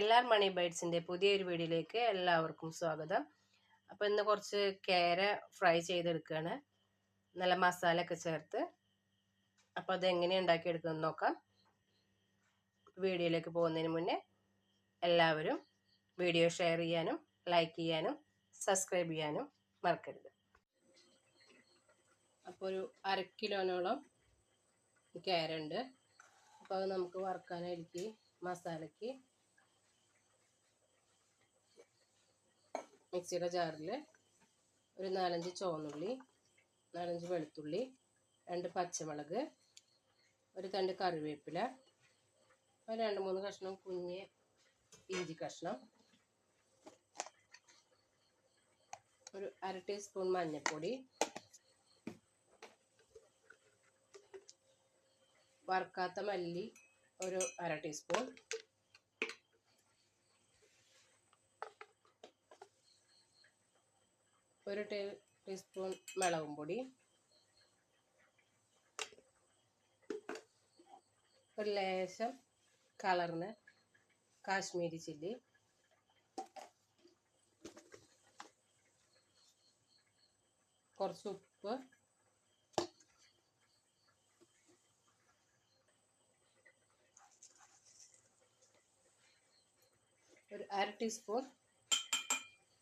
എല്ലാ മണി ബൈറ്റ്സിന്റെ പുതിയൊരു വീഡിയോയിലേക്ക് എല്ലാവർക്കും സ്വാഗതം. അപ്പോൾ ഇന്ന് കുറച്ച് കേര ഫ്രൈ ചെയ്തെടുക്കുകയാണ് നല്ല മസാലയൊക്കെ ചേർത്ത്. അപ്പോൾ അത് എങ്ങനെ ഉണ്ടാക്കിയെടുക്കുമെന്ന് നോക്കാം. വീഡിയോയിലേക്ക് പോകുന്നതിന് മുന്നേ എല്ലാവരും വീഡിയോ ഷെയർ ചെയ്യാനും ലൈക്ക് ചെയ്യാനും സബ്സ്ക്രൈബ് ചെയ്യാനും മറക്കരുത്. അപ്പോൾ ഒരു അര കിലോനോളം കേരുണ്ട് അപ്പോൾ അത് നമുക്ക് വറുക്കാനായിരിക്കും മസാലയ്ക്ക്. മിക്സിയുടെ ജാറിൽ ഒരു നാലഞ്ച് ചുവന്നുള്ളി നാലഞ്ച് വെളുത്തുള്ളി രണ്ട് പച്ചമുളക് ഒരു തണ്ട് കറിവേപ്പില ഒരു രണ്ട് മൂന്ന് കഷ്ണം കുഞ്ഞ് ഇഞ്ചി കഷ്ണം ഒരു അര ടീസ്പൂൺ മഞ്ഞൾപ്പൊടി വറുക്കാത്ത മല്ലി ഒരു അര ടീസ്പൂൺ ഒരു ടേ ടീസ്പൂൺ മുളകും പൊടി. ഒരു ലേശം കളറിന് കാശ്മീരി ചില്ലി. കുറച്ച് ഉപ്പ്. ഒരു അര ടീസ്പൂൺ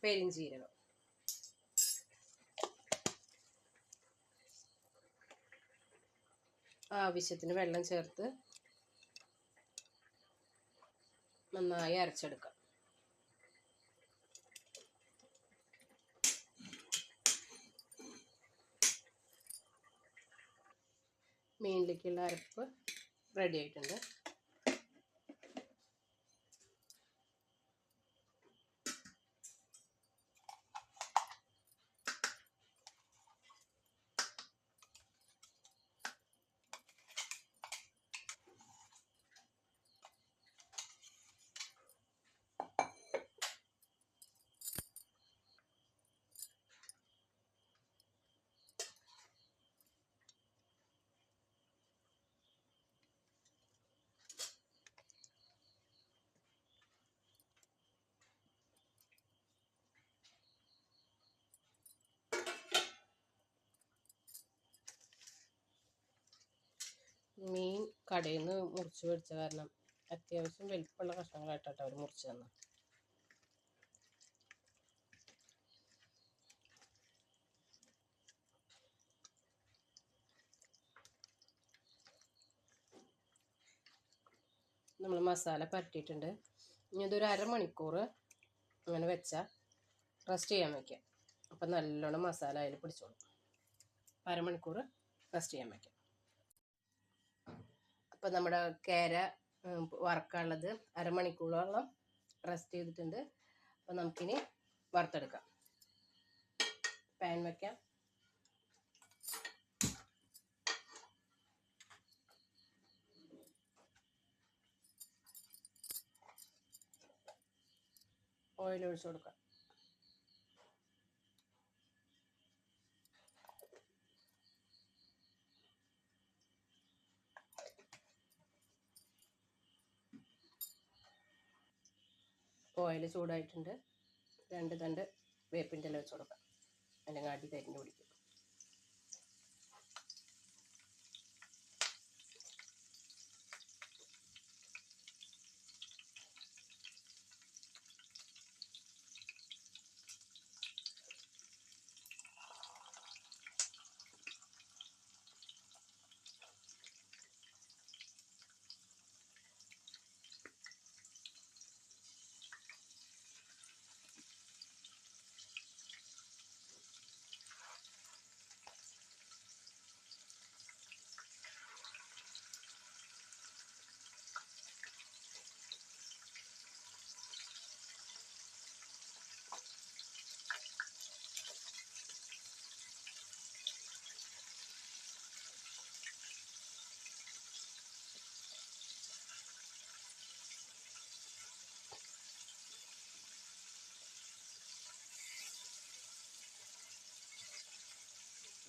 പെരിഞ്ചീരകം. ആവശ്യത്തിന് വെള്ളം ചേർത്ത് നന്നായി അരച്ചെടുക്കാം. മീനിലേക്കുള്ള അരപ്പ് റെഡി ആയിട്ടുണ്ട് മീൻ കടയിൽ നിന്ന് മുറിച്ച് മേടിച്ച കാരണം അത്യാവശ്യം വലിപ്പമുള്ള കഷ്ണങ്ങളായിട്ടാണ് അവർ മുറിച്ച് തന്നെ. നമ്മൾ മസാല പരട്ടിയിട്ടുണ്ട് ഇനി ഇതൊരു അരമണിക്കൂർ അങ്ങനെ വെച്ചാൽ റെസ്റ്റ് ചെയ്യാൻ വയ്ക്കാം അപ്പം നല്ലോണം മസാല അതിൽ പിടിച്ചോളും. അരമണിക്കൂർ റെസ്റ്റ് ചെയ്യാൻ വയ്ക്കാം അപ്പം നമ്മുടെ കേര വറക്കാനുള്ളത് അരമണിക്കൂറോളം റെസ്റ്റ് ചെയ്തിട്ടുണ്ട്. അപ്പം നമുക്കിനി വറുത്തെടുക്കാം. പാൻ വയ്ക്കാം ഓയിൽ ഒഴിച്ചു കൊടുക്കാം. ഓയിൽ ചൂടായിട്ടുണ്ട്. രണ്ട് തണ്ട് വേപ്പിന്റെ ഇല വെച്ച് കൊടുക്കാം. അല്ലെങ്കിൽ അടി പിടിക്കും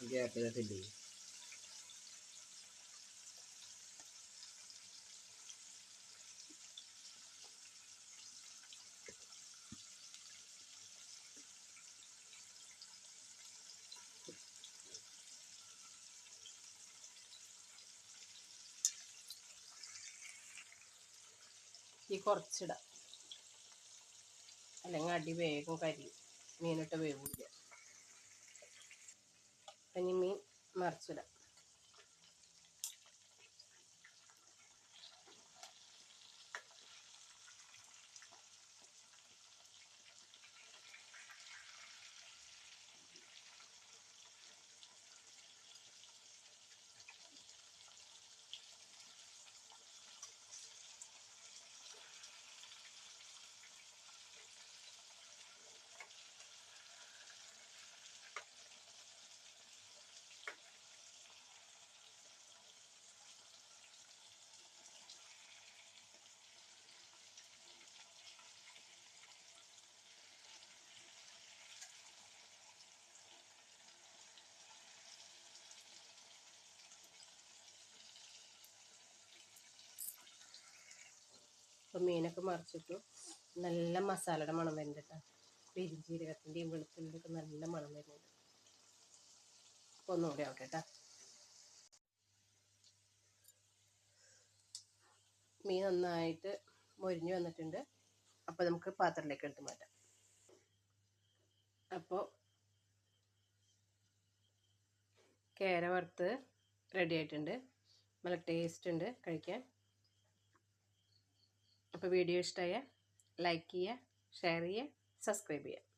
ഗ്യാപ്പിനെ ചെയ്യും ഈ കുറച്ചിടാം. അല്ലെങ്കിൽ അടി വേഗം കരി മീനിട്ട് വേവില്ല മീൻ മറിച്ചിടാം അപ്പം മീനൊക്കെ മറിച്ചിട്ടു. നല്ല മസാലയുടെ മണം വരുന്നുണ്ട് പെരിഞ്ജീരകത്തിന്റെയും വെളുത്തുള്ളിന്റെയൊക്കെ നല്ല മണം വരുന്നുണ്ട്. അപ്പോൾ ഒന്നുകൂടി ആവട്ടെ കേട്ടോ. മീൻ നന്നായിട്ട് മൊരിഞ്ഞു വന്നിട്ടുണ്ട്. അപ്പോൾ നമുക്ക് പാത്രത്തിലേക്ക് എടുത്ത് മാറ്റാം. അപ്പോൾ കേര വറുത്ത് റെഡി ആയിട്ടുണ്ട്. നല്ല ടേസ്റ്റ് ഉണ്ട് കഴിക്കാൻ. അപ്പോൾ വീഡിയോ ഇഷ്ടമായ ലൈക്ക് ചെയ്യുക ഷെയർ ചെയ്യുക സബ്സ്ക്രൈബ് ചെയ്യുക